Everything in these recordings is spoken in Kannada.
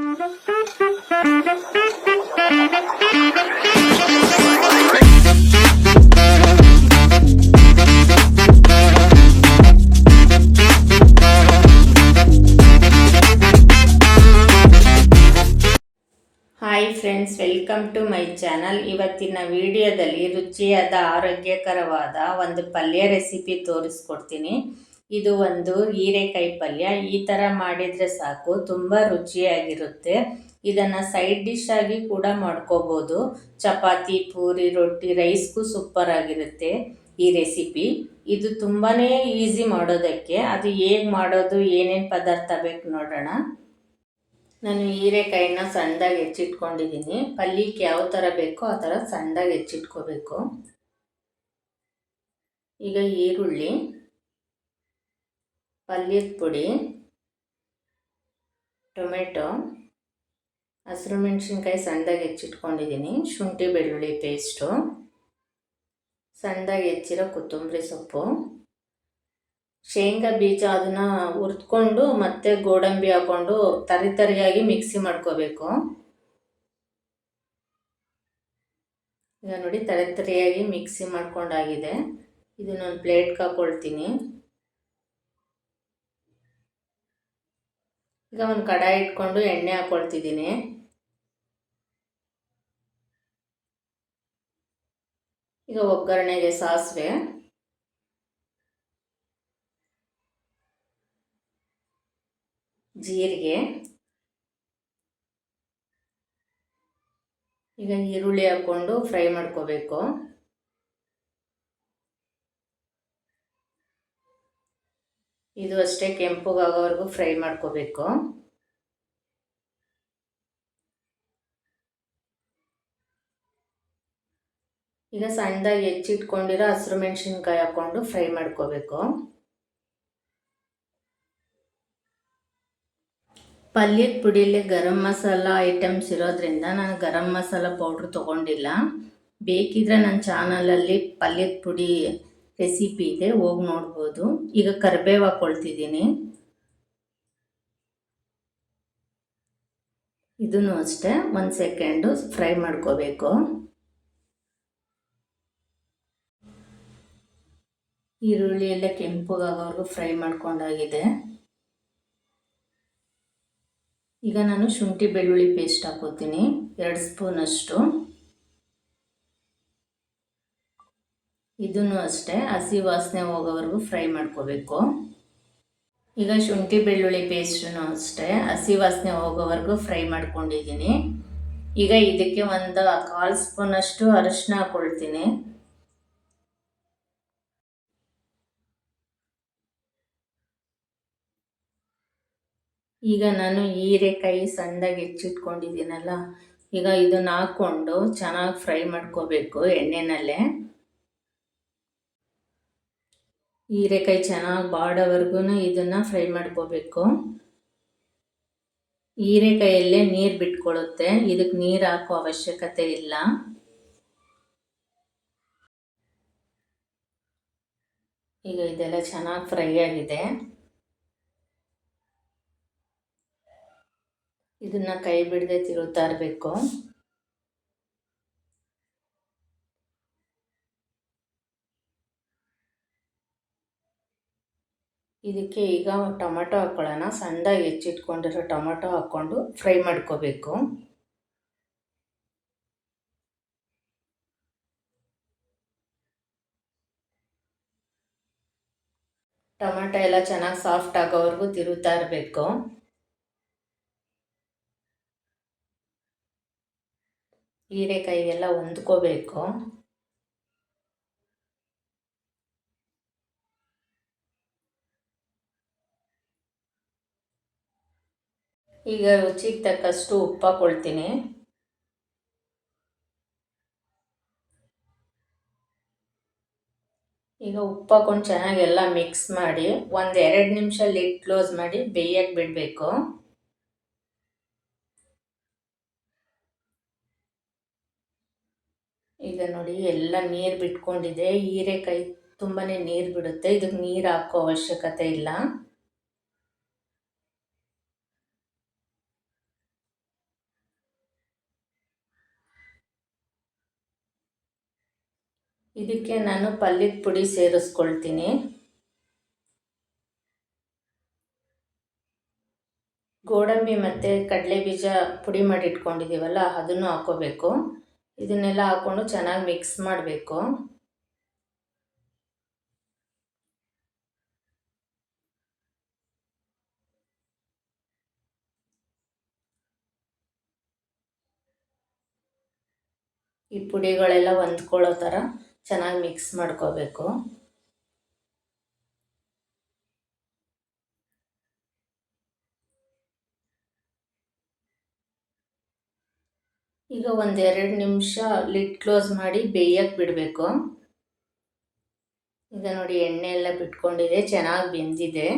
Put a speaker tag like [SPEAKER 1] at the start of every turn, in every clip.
[SPEAKER 1] Hi friends welcome to my channel ಇವತ್ತಿನ ವಿಡಿಯೋದಲ್ಲಿ ರುಚಿಯಾದ ಆರೋಗ್ಯಕರವಾದ ಒಂದು ಪಲ್ಯ ರೆಸಿಪಿ ತೋರಿಸ್ಕೊಡ್ತೀನಿ. ಇದು ಒಂದು ಹೀರೆಕಾಯಿ ಪಲ್ಯ. ಈ ಥರ ಮಾಡಿದರೆ ಸಾಕು, ತುಂಬ ರುಚಿಯಾಗಿರುತ್ತೆ. ಇದನ್ನು ಸೈಡ್ ಡಿಶ್ ಆಗಿ ಕೂಡ ಮಾಡ್ಕೋಬೋದು. ಚಪಾತಿ, ಪೂರಿ, ರೊಟ್ಟಿ, ರೈಸ್ಗೂ ಸೂಪರ್ ಆಗಿರುತ್ತೆ ಈ ರೆಸಿಪಿ. ಇದು ತುಂಬಾ ಈಸಿ ಮಾಡೋದಕ್ಕೆ. ಅದು ಹೇಗೆ ಮಾಡೋದು, ಏನೇನು ಪದಾರ್ಥ ಬೇಕು ನೋಡೋಣ. ನಾನು ಹೀರೆಕಾಯಿನ ಸಣ್ಣದಾಗಿ ಹೆಚ್ಚಿಟ್ಕೊಂಡಿದ್ದೀನಿ. ಪಲ್ಯಕ್ಕೆ ಯಾವ ಥರ ಬೇಕೋ ಆ ಥರ ಸಣ್ಣದಾಗಿ ಹೆಚ್ಚಿಟ್ಕೋಬೇಕು. ಈಗ ಈರುಳ್ಳಿ. ಪಲ್ಯದ ಪುಡಿ, ಟೊಮೆಟೊ, ಹಸಿರು ಮೆಣಸಿನ್ಕಾಯಿ ಸಣ್ಣದಾಗಿ ಹೆಚ್ಚಿಟ್ಕೊಂಡಿದ್ದೀನಿ, ಶುಂಠಿ ಬೆಳ್ಳುಳ್ಳಿ ಪೇಸ್ಟು, ಸಣ್ಣದಾಗಿ ಹೆಚ್ಚಿರೋ ಕೊತ್ತಂಬರಿ ಸೊಪ್ಪು, ಶೇಂಗಾ ಬೀಜ ಅದನ್ನು ಹುರ್ದ್ಕೊಂಡು ಮತ್ತೆ ಗೋಡಂಬಿ ಹಾಕ್ಕೊಂಡು ತರಿ ತರಿಯಾಗಿ ಮಿಕ್ಸಿ ಮಾಡ್ಕೋಬೇಕು. ಈಗ ನೋಡಿ, ತರಿ ತರಿಯಾಗಿ ಮಿಕ್ಸಿ ಮಾಡ್ಕೊಂಡಾಗಿದೆ. ಇದನ್ನೊಂದು ಪ್ಲೇಟ್ಗೆ ಹಾಕ್ಕೊಳ್ತೀನಿ ಈಗ ಒಂದು ಕಡಾಯಿ ಇಟ್ಕೊಂಡು ಎಣ್ಣೆ ಹಾಕ್ಕೊಳ್ತಿದ್ದೀನಿ ಈಗ ಒಗ್ಗರಣೆಗೆ ಸಾಸಿವೆ. ಜೀರಿಗೆ. ಈಗ ಈರುಳ್ಳಿ ಹಾಕ್ಕೊಂಡು ಫ್ರೈ ಮಾಡ್ಕೋಬೇಕು. ಇದು ಅಷ್ಟೇ ಕೆಂಪುಗಾಗೋವರೆಗೂ ಫ್ರೈ ಮಾಡ್ಕೋಬೇಕು. ಈಗ ಸಣ್ಣದಾಗಿ ಹೆಚ್ಚಿಟ್ಕೊಂಡಿರೋ ಹಸಿರು ಮೆಣಸಿನ್ಕಾಯಿ ಹಾಕ್ಕೊಂಡು ಫ್ರೈ ಮಾಡ್ಕೋಬೇಕು. ಪಲ್ಯದ ಪುಡಿಯಲ್ಲಿ ಗರಂ ಮಸಾಲ ಐಟಮ್ಸ್ ಇರೋದ್ರಿಂದ ನಾನು ಗರಂ ಮಸಾಲ ಪೌಡ್ರ್ ತೊಗೊಂಡಿಲ್ಲ. ಬೇಕಿದ್ರೆ ನನ್ನ ಚಾನಲಲ್ಲಿ ಪಲ್ಯದ ಪುಡಿ ರೆಸಿಪಿ ಇದೆ, ಹೋಗಿ ನೋಡ್ಬೋದು. ಈಗ ಕರಿಬೇವು ಹಾಕ್ಕೊಳ್ತಿದ್ದೀನಿ ಇದನ್ನು ಅಷ್ಟೇ, ಒಂದು ಸೆಕೆಂಡು ಫ್ರೈ ಮಾಡ್ಕೋಬೇಕು. ಈರುಳ್ಳಿ ಎಲ್ಲ ಕೆಂಪಗಾಗೋವರೆಗೂ ಫ್ರೈ ಮಾಡ್ಕೊಂಡಾಗಿದೆ. ಈಗ ನಾನು ಶುಂಠಿ ಬೆಳ್ಳುಳ್ಳಿ ಪೇಸ್ಟ್ ಹಾಕೋತೀನಿ, ಎರಡು ಸ್ಪೂನಷ್ಟು ಇದನ್ನು ಅಷ್ಟೇ ಹಸಿ ವಾಸನೆ ಹೋಗೋವರೆಗೂ ಫ್ರೈ ಮಾಡ್ಕೋಬೇಕು. ಈಗ ಶುಂಠಿ ಬೆಳ್ಳುಳ್ಳಿ ಪೇಸ್ಟನ್ನು ಅಷ್ಟೇ ಹಸಿ ವಾಸನೆ ಹೋಗೋವರೆಗೂ ಫ್ರೈ ಮಾಡ್ಕೊಂಡಿದ್ದೀನಿ. ಈಗ ಇದಕ್ಕೆ ಒಂದು ಕಾಲು ಸ್ಪೂನಷ್ಟು ಅರಿಶಿನ ಹಾಕೊಳ್ತೀನಿ. ಈಗ ನಾನು ಹೀರೆಕಾಯಿ ಸಣ್ಣದಾಗಿ ಹೆಚ್ಚಿಟ್ಕೊಂಡಿದ್ದೀನಲ್ಲ, ಈಗ ಇದನ್ನು ಹಾಕ್ಕೊಂಡು ಚೆನ್ನಾಗಿ ಫ್ರೈ ಮಾಡ್ಕೋಬೇಕು ಎಣ್ಣೆನಲ್ಲೇ. ಹೀರೆಕಾಯಿ ಚೆನ್ನಾಗಿ ಬಾಡೋವರೆಗೂ ಇದನ್ನು ಫ್ರೈ ಮಾಡ್ಕೋಬೇಕು. ಹೀರೆಕಾಯಲ್ಲೇ ನೀರು ಬಿಟ್ಕೊಳ್ಳುತ್ತೆ ಇದಕ್ಕೆ ನೀರು ಹಾಕೋ ಅವಶ್ಯಕತೆ ಇಲ್ಲ. ಈಗ ಇದೆಲ್ಲ ಚೆನ್ನಾಗಿ ಫ್ರೈ ಆಗಿದೆ. ಇದನ್ನ ಕೈ ಬಿಡದೆ ತಿರುತ್ತಾ ಇರಬೇಕು. ಇದಕ್ಕೆ ಈಗ ಟೊಮೆಟೊ ಹಾಕ್ಕೊಳ್ಳೋಣ ಸಣ್ಣದಾಗಿ ಹೆಚ್ಚಿಟ್ಕೊಂಡಿರೋ ಟೊಮೆಟೊ ಹಾಕ್ಕೊಂಡು ಫ್ರೈ ಮಾಡ್ಕೋಬೇಕು. ಟೊಮೆಟೊ ಎಲ್ಲ ಚೆನ್ನಾಗಿ ಸಾಫ್ಟ್ ಆಗೋವರೆಗೂ ತಿರುತ್ತಾ ಇರಬೇಕು. ಹೀರೆಕಾಯಿಗೆಲ್ಲ ಹೊಂದ್ಕೋಬೇಕು. ಈಗ ರುಚಿಗೆ ತಕ್ಕಷ್ಟು ಉಪ್ಪು ಹಾಕ್ಕೊಳ್ತೀನಿ ಈಗ ಉಪ್ಪು ಹಾಕೊಂಡು ಚೆನ್ನಾಗಿ ಎಲ್ಲ ಮಿಕ್ಸ್ ಮಾಡಿ ಒಂದು ಎರಡು ನಿಮಿಷ ಲಿಡ್ ಕ್ಲೋಸ್ ಮಾಡಿ ಬೇಯಕ್ಕೆ ಬಿಡಬೇಕು. ಈಗ ನೋಡಿ ಎಲ್ಲ ನೀರು ಬಿಟ್ಕೊಂಡಿದೆ. ಹೀರೆಕಾಯಿ ತುಂಬಾ ನೀರು ಬಿಡುತ್ತೆ. ಇದಕ್ಕೆ ನೀರು ಹಾಕೋ ಅವಶ್ಯಕತೆ ಇಲ್ಲ. ಇದಕ್ಕೆ ನಾನು ಪಲ್ಯದ ಪುಡಿ ಸೇರಿಸ್ಕೊಳ್ತೀನಿ. ಗೋಡಂಬಿ ಮತ್ತು ಕಡಲೆ ಬೀಜ ಪುಡಿ ಮಾಡಿ ಇಟ್ಕೊಂಡಿದ್ದೀವಲ್ಲ ಅದನ್ನು ಹಾಕೋಬೇಕು. ಇದನ್ನೆಲ್ಲ ಹಾಕ್ಕೊಂಡು ಚೆನ್ನಾಗಿ ಮಿಕ್ಸ್ ಮಾಡಬೇಕು. ಈ ಪುಡಿಗಳೆಲ್ಲ ಹೊಂದ್ಕೊಳ್ಳೋ ಥರ ಚೆನ್ನಾಗಿ ಮಿಕ್ಸ್ ಮಾಡ್ಕೋಬೇಕು. ಈಗ ಒಂದೆರಡು ನಿಮಿಷ ಲಿಡ್ ಕ್ಲೋಸ್ ಮಾಡಿ ಬೇಯಕ್ಕೆ ಬಿಡಬೇಕು. ಈಗ ನೋಡಿ ಎಣ್ಣೆ ಎಲ್ಲ ಬಿಟ್ಕೊಂಡಿದೆ, ಚೆನ್ನಾಗಿ ಬೆಂದಿದೆ.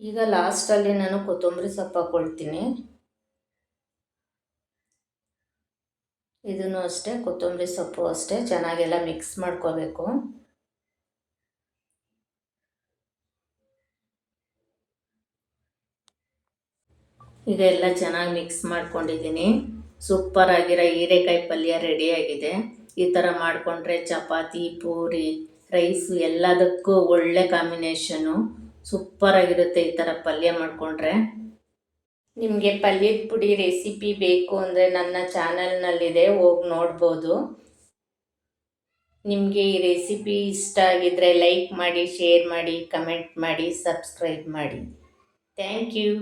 [SPEAKER 1] ಈಗ ಲಾಸ್ಟಲ್ಲಿ ನಾನು ಕೊತ್ತಂಬರಿ ಸೊಪ್ಪು ಹಾಕ್ಕೊಳ್ತೀನಿ ಇದನ್ನು ಅಷ್ಟೇ, ಕೊತ್ತಂಬರಿ ಸೊಪ್ಪು ಅಷ್ಟೇ, ಚೆನ್ನಾಗೆಲ್ಲ ಮಿಕ್ಸ್ ಮಾಡ್ಕೋಬೇಕು. ಈಗ ಎಲ್ಲ ಚೆನ್ನಾಗಿ ಮಿಕ್ಸ್ ಮಾಡ್ಕೊಂಡಿದ್ದೀನಿ. ಸೂಪರ್ ಆಗಿರೋ ಹೀರೆಕಾಯಿ ಪಲ್ಯ ರೆಡಿಯಾಗಿದೆ ಈ ಥರ ಮಾಡಿಕೊಂಡ್ರೆ ಚಪಾತಿ, ಪೂರಿ ರೈಸು ಎಲ್ಲದಕ್ಕೂ ಒಳ್ಳೆ ಕಾಂಬಿನೇಷನು ಸೂಪರಾಗಿರುತ್ತೆ ಈ ಥರ ಪಲ್ಯ ಮಾಡಿಕೊಂಡ್ರೆ. ನಿಮಗೆ ಪಲ್ಯದ ಪುಡಿ ರೆಸಿಪಿ ಬೇಕು ಅಂದರೆ ನನ್ನ ಚಾನಲ್ನಲ್ಲಿದೆ ಹೋಗಿ ನೋಡ್ಬೋದು. ನಿಮಗೆ ಈ ರೆಸಿಪಿ ಇಷ್ಟ ಆಗಿದ್ದರೆ ಲೈಕ್ ಮಾಡಿ ಶೇರ್ ಮಾಡಿ ಕಮೆಂಟ್ ಮಾಡಿ ಸಬ್ಸ್ಕ್ರೈಬ್ ಮಾಡಿ. Thank you